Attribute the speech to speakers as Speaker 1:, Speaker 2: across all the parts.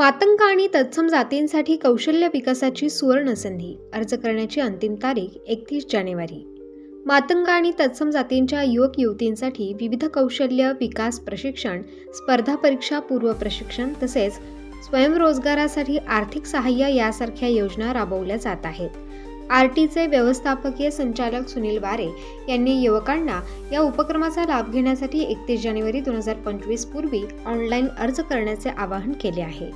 Speaker 1: मातंग आणि तत्सम जातींसाठी कौशल्य विकासाची सुवर्ण संधी अर्ज करण्याची अंतिम तारीख एकतीस जानेवारी. मातंग आणि तत्सम जातींच्या युवक युवतींसाठी विविध कौशल्य विकास प्रशिक्षण स्पर्धा परीक्षा पूर्व प्रशिक्षण तसेच स्वयंरोजगारासाठी आर्थिक सहाय्य यासारख्या योजना राबवल्या जात आहेत. आर टीचे व्यवस्थापकीय संचालक सुनील वारे यांनी युवकांना या उपक्रमाचा लाभ घेण्यासाठी एकतीस जानेवारी दोन हजार पंचवीस पूर्वी ऑनलाईन अर्ज करण्याचे आवाहन केले आहे.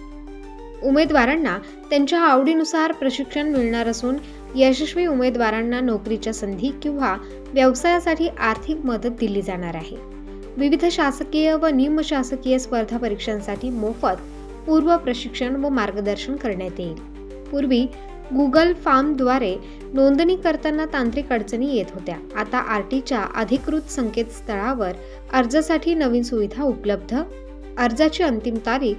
Speaker 1: उमेदवारांना त्यांच्या आवडीनुसार प्रशिक्षण मिळणार असून यशस्वी उमेदवारांना नोकरीच्या संधी किंवा व्यवसायासाठी आर्थिक मदत दिली जाणार आहे. विविध शासकीय व निमशासकीय स्पर्धा परीक्षांसाठी मोफत पूर्व प्रशिक्षण व मार्गदर्शन करण्यात येईल. पूर्वी गुगल फॉर्मद्वारे नोंदणी करताना तांत्रिक अडचणी येत होत्या. आता आर टीच्या अधिकृत संकेतस्थळावर अर्जासाठी नवीन सुविधा उपलब्ध. अर्जाची अंतिम तारीख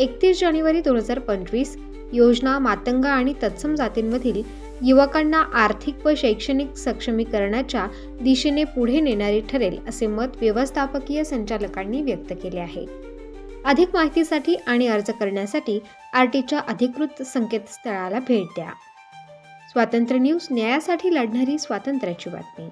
Speaker 1: एकतीस जानेवारी दोन हजार पंचवीस योजना मातंग आणि तत्सम जातींमधील युवकांना आर्थिक व शैक्षणिक सक्षमीकरणाच्या दिशेने पुढे नेणारी ठरेल असे मत व्यवस्थापकीय संचालकांनी व्यक्त केले आहे. अधिक माहितीसाठी आणि अर्ज करण्यासाठी आर टीच्या अधिकृत संकेतस्थळाला भेट द्या. स्वातंत्र्य न्यूज न्यायासाठी लढणारी स्वातंत्र्याची बातमी.